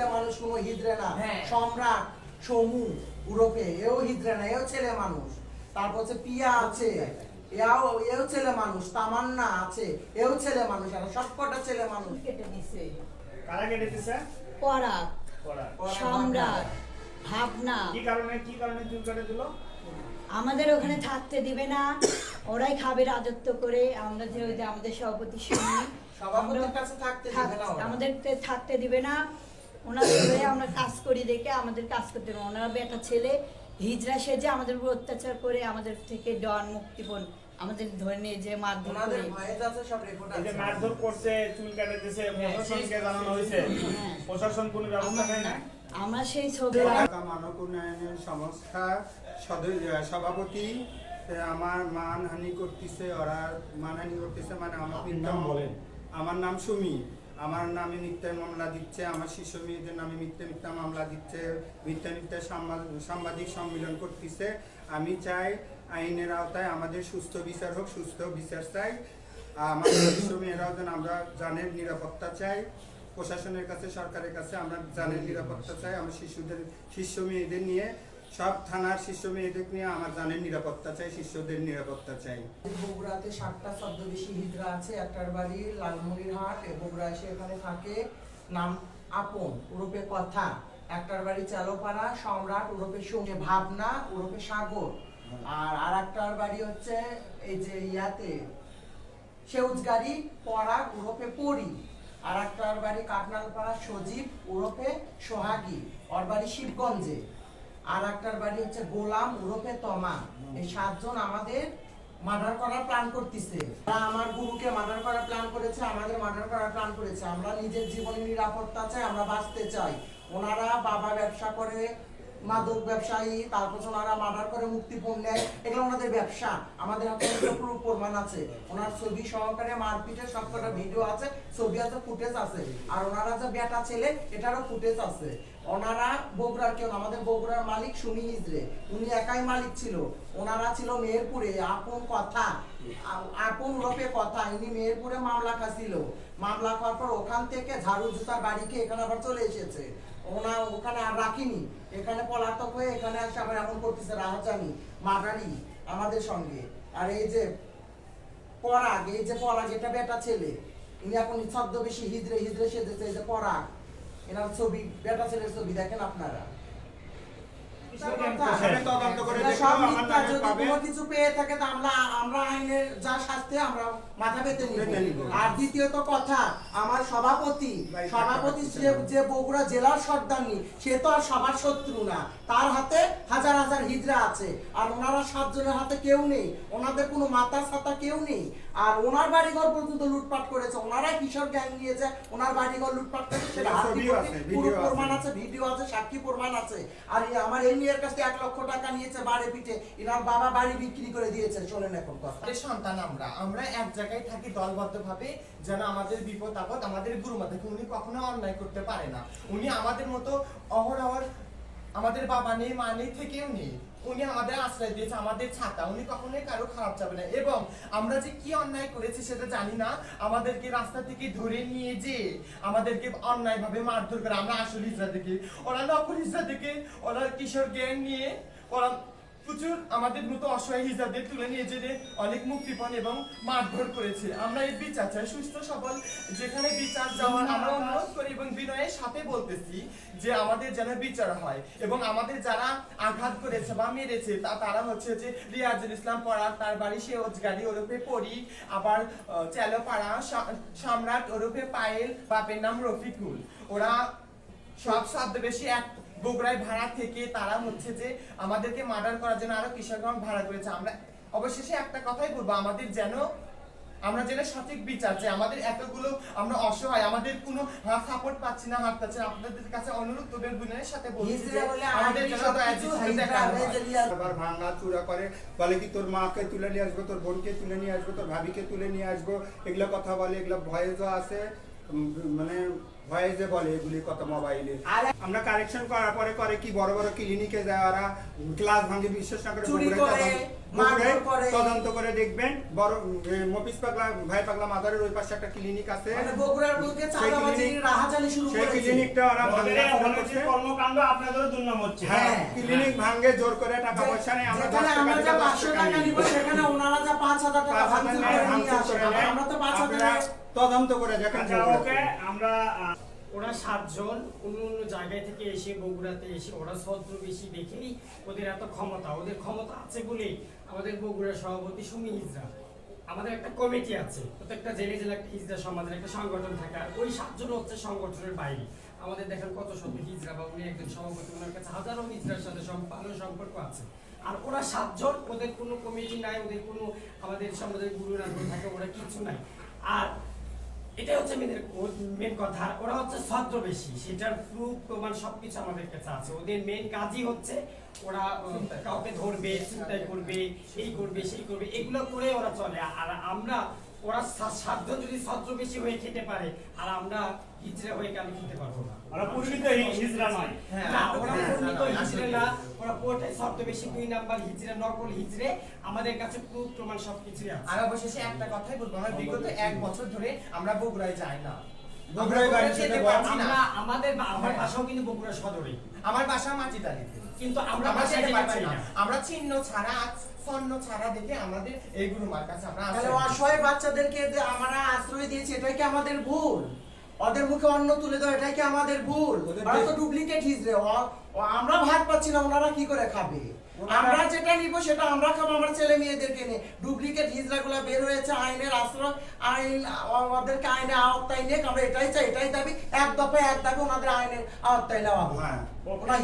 ছেলে মানুষ কোনো হিদ্রে না। হ্যাঁ। সম্রাট সমু উরফে এও হিদ্রে না এও ছেলে মানুষ। তারপর হচ্ছে পিয়া আছে এও এও ছেলে মানুষ তামান্না আছে এও ছেলে মানুষ আর সবকটা ছেলে মানুষ। কেটে দিছে? কারা কেটে দিছে? পরাগ। সম্রাট। ভাবনা। কি কারণে কি কারণে চুল কেটে দিল? আমাদের ওখানে থাকতে দিবে না। ওরাই খাবে রাজত্ব করে। আমরা যে ওই যে আমাদের সভাপতি শুনি সভাপতির কাছে থাকতে দিবে না আমাদের থাকতে দিবে না। ওনাদের ধরে আমরা কাজ করি দেখে আমাদের কাজ করতে ওনারা বেটা ছেলে হিজড়া সেজে আমাদের উপর অত্যাচার করে আমাদের থেকে ডন মুক্তিপণ আমাদের ধরে নিয়ে যে মারধর করে। যে মারধর করছে চুল কেটে দিছে প্রশাসনকে জানানো হয়েছে। হ্যাঁ। প্রশাসন কোনো ব্যবস্থা নেয় না? আমরা সেই ছবি মানব উন্নয়নের সংস্থা সভাপতি আমার মানহানি করতেছে ওরা মানহানি করতেছে মানে আমার নাম বলেন। আমার নাম সুমি। আমার নামে মিথ্যা মামলা দিচ্ছে, আমার শিশু মেয়েদের নামে মিথ্যা মিথ্যা মামলা দিচ্ছে, মিথ্যা মিথ্যা সাংবাদিক সম্মেলন করতেছে। আমি চাই আইনের আওতায় আমাদের সুস্থ বিচার হোক, সুস্থ বিচার চাই। আমাদের শিশু মেয়েরাও যেন আমরা জানের নিরাপত্তা চাই। প্রশাসনের কাছে, সরকারের কাছে আমরা জানের নিরাপত্তা চাই। আমার শিশুদের, শিশু মেয়েদের নিয়ে সব থানার শিশু মেয়েদের নিয়ে আমার জানের নিরাপত্তা চাই শিশুদের নিরাপত্তা চাই। বগুড়াতে সাতটা ছদ্মবেশী হিজড়া আছে, একটার বাড়ি লালমনিরহাট বগুড়া এসে এখানে থাকে। নাম আপন ওরূপে কথা। একটার বাড়ি চালোপাড়া, সম্রাট ওরূপে সঙ্গে ভাবনা ওরূপে সাগর। আর আর একটার বাড়ি হচ্ছে এই যে ইয়াতে, সেউজগাড়ি পড়া ওরফে পরি। আর একটার বাড়ি কাটনালপাড়া, সজীব, ওরফে সোহাগী। ওর বাড়ি শিবগঞ্জে। আর একটার বাড়ি হচ্ছে গোলাম ওরফে তমা। এই সাতজন আমাদের মার্ডার করার প্ল্যান করতেছে। আমার গুরুকে মার্ডার করার প্ল্যান করেছে, আমাদের মার্ডার করার প্ল্যান করেছে। আমরা নিজের জীবনের নিরাপত্তা চাই, আমরা বাঁচতে চাই। ওনারা বাবা ব্যবসা করে মাদক ব্যবসায়ী, তারপর ওনারা মার্ডার করে মুক্তিপণ নেয়। এগুলো ওনাদের ব্যবসা। আমাদের হাতে একটা প্রমাণ আছে। ওনার ছবি সহকারে মারপিটের সবকটা ভিডিও আছে, ছবি আছে ফুটেজ আছে। আর ওনারা যে বেটা ছেলে, এটারও ফুটেজ আছে। ওনারা বগুড়ার কেউ আমাদের বগুড়ার মালিক সুমি হিজড়ে উনি একাই মালিক ছিল। ওনারা ছিল মেহেরপুরে। আপন কথা। আপন রূপে কথা। ইনি মেহেরপুরে মামলা খাচ্ছিল মামলা খাওয়ার পর ওখান থেকে ঝাড়ু জুতার বাড়িকে এখানে আবার চলে এসেছে। ওনা ওখানে আর রাখিনি। এখানে পলাতক হয়ে এখানে আসে আবার এমন করতেছে, রাহাজানি মাগারি আমাদের সঙ্গে। আর এই যে পরাগ, এই যে পরাগ, এটা বেটা ছেলে। ইনি এখন ছদ্মবেশী, হিজড়ে হিজড়ে সেজেছে, এই যে পরাগ। এনার ছবি, বেটা ছেলের ছবি দেখেন আপনারা। কিছু পেয়ে থাকে তো আমরা আমরা আইনের যা শাস্তি আমরা মাথা পেতে নিব। আর দ্বিতীয়ত কথা আমার সভাপতি সভাপতি যে যে বগুড়া জেলার সর্দারনি সে তো আর সবার শত্রু না। তার হাতে হাজার হাজার হিজড়া আছে। আর ওনারা সাতজনের হাতে কেউ নেই। ওনাদের কোনো মাথা ছাতা কেউ নেই। আর ওনার বাড়িঘর পর্যন্ত লুটপাট করেছে। ওনারাই কিশোর গ্যাং নিয়ে যায় ওনার বাড়িঘর লুটপাট করেছে সেটা। প্রমাণ আছে ভিডিও আছে সাক্ষী প্রমাণ আছে। আর আমার এই মেয়ের কাছে এক লক্ষ টাকা নিয়েছে বাড়ি পিঠে। এনার বাবা বাড়ি বিক্রি করে দিয়েছে। চলেন এখন কথা। সন্তান আমরা আমরা এক জায়গায় থাকি দলবদ্ধভাবে, যেন আমাদের বিপদ আপদ আমাদের গুরু থেকে উনি কখনো অন্যায় করতে পারে না। উনি আমাদের মতো অহরহর আমাদের বাবা নেই, মা নেই, থেকেও নেই। উনি আমাদের আশ্রয় দিয়েছে, আমাদের ছাতা। উনি কখনোই কারও খারাপ যাবে না। এবং আমরা যে কি অন্যায় করেছি সেটা জানি না। আমাদেরকে রাস্তা থেকে ধরে নিয়ে যে আমাদেরকে অন্যায় ভাবে মারধর করে আমরা আসল হিজড়া থেকে ওরা নকল হিজড়া থেকে ওরা কিশোর জ্ঞান নিয়ে ওরা প্রচুর আমাদের মতো অসহায় হিসাবে তুলে নিয়ে যেতে অনেক মুক্তিপণ এবং মারধর করেছে। আমরা এই বিচার চাই। সুস্থ সবল যেখানে বিচার যাওয়ার আমরা অনুরোধ করি এবং বিনয়ের সাথে বলতেছি যে আমাদের যেন বিচার হয় এবং আমাদের যারা আঘাত করেছে বা মেরেছে তা তারা হচ্ছে যে রিয়াজুল ইসলাম পড়া তার বাড়ি সে গাড়ি ওরফে পড়ি আবার আহ, চেলোপাড়া সম্রাট ওরফে পায়েল বাপের নাম রফিকুল। ওরা সব শব্দ বেশি এক বগুড়ায় ভাড়া থেকে তারা হচ্ছে যে আমাদেরকে মার্ডার করার জন্য আরও কিশোরগঞ্জ ভাড়া করেছে। আমরা অবশেষে একটা কথাই বলব আমাদের যেন আমরা যেন সঠিক বিচার চাই। আমাদের এতগুলো আমরা অসহায় আমাদের কোনো হাত সাপোর্ট পাচ্ছি না হাত পাচ্ছি আপনাদের কাছে অনুরোধ তোদের গুণের সাথে বলছি যে আমাদের। যে আবার ভাঙা চূড়া করে বলে কি তোর মাকে তুলে নিয়ে আসব তোর বোনকে তুলে নিয়ে আসব তোর ভাবিকে তুলে নিয়ে আসব এগুলো কথা বলে এগুলো ভয়েসও আছে মানে ভয়ে যে বলে এগুলি কত মোবাইলে আমরা কারেকশন করার পরে করে কি বড় বড় ক্লিনিকে যায় ওরা ক্লাস ভাঙে বিশ্বাস না করে চুরি করে, তদন্ত- করে। দেখবেন বড় পাগলা ভাই পাগলা মাদারের ওই পাশে একটা ক্লিনিক আছে মানে বগুড়ার বুকে ক্লিনিক- শুরু সেই ক্লিনিকটা ওরা। কর্মকাণ্ড দুর্নাম হচ্ছে হ্যাঁ হ্যাঁ। ক্লিনিক ভাঙে জোর করে টাকা পয়সা নেই আমরা টাকা। নিব সেখানে ওনারা হাজার টাকা ভাঙচুর করে নিয়ে ভাঙচুর আসে। করে নেয়। আমরা তো পাঁচ হাজার তদন্ত করে দেখেন আচ্ছা ওকে আমরা ওরা সাতজন অন্য অন্য জায়গায় থেকে এসে বগুড়াতে এসে ওরা ছদ্র বেশি দেখেই ওদের এত ক্ষমতা ওদের ক্ষমতা আছে বলেই আমাদের বগুড়ার সভাপতি সুমি হিজরা। আমাদের একটা কমিটি আছে প্রত্যেকটা জেলে জেলে একটা হিজরা সমাজের একটা সংগঠন থাকে আর ওই সাতজন হচ্ছে সংগঠনের বাইরে। আমাদের দেখেন কত শত হিজরা বা উনি একজন সভাপতি ওনার কাছে হাজারো হিজরার সাথে ভালো সম্পর্ক আছে। আর ওরা সাতজন ওদের কোনো কমিটি নাই ওদের কোনো আমাদের সমাজের গুরু থাকে ওরা কিছু নাই। আর এটাই হচ্ছে মেয়েদের মেন কথা। আর ওরা হচ্ছে ছদ্মবেশী সেটার প্রুফ প্রমাণ সবকিছু আমাদের কাছে আছে। ওদের মেন কাজই হচ্ছে ওরা কাউকে ধরবে চিন্তাই করবে এই করবে সেই করবে এগুলো করে ওরা চলে। আর আমরা ওরা সাতজন যদি ছদ্মবেশী হয়ে খেতে পারে আর আমরা হিজড়া হয়ে কেন খেতে পারব না। ওরা হিজড়া নয়। না ওরা পরিচিত হিজড়ে না ওরা ছদ্মবেশী দুই নাম্বার হিজড়ে নকল হিজড়ে আমাদের কাছে প্রুফ প্রমাণ আছে। আর অবশেষে একটা কথাই বলব আমরা বিগত এক বছর ধরে আমরা বগুড়ায় যাই না। বগুড়ায় বাড়ি যেতে যেতে পারছি না। আমাদের আমার বাসাও কিন্তু বগুড়া সদরে। আমার বাসা মাঝিদারিতে কিন্তু আমরা আমরা যেতে যেতে পারছি না। না। আমরা চিহ্ন ছাড়া স্বর্ণ ছাড়া দেখে আমাদের এই গুরুমার কাছে আমরা অসহায় বাচ্চাদেরকে আমরা আশ্রয় দিয়েছি এটাই কি আমাদের ভুল? ওদের মুখে অন্ন তুলে দাও এটাই কি আমাদের ভুল? ওরা তো ডুপ্লিকেট হিজড়ে রে। ও আমরা ভাত পাচ্ছি না ওনারা কি করে খাবে? আমরা যেটা নিব সেটা আমরা খাব আমার ছেলে মেয়েদেরকে নিয়ে। ডুপ্লিকেট হিজড়া গুলা বের হয়েছে আইনের আশ্রয় আইন ওদেরকে আইনে আওতায় নিয়ে আমরা এটাই চাই এটাই দাবি। এক দফায় এক দাবি ওনাদের আইনের আওতায় নেওয়া ওরা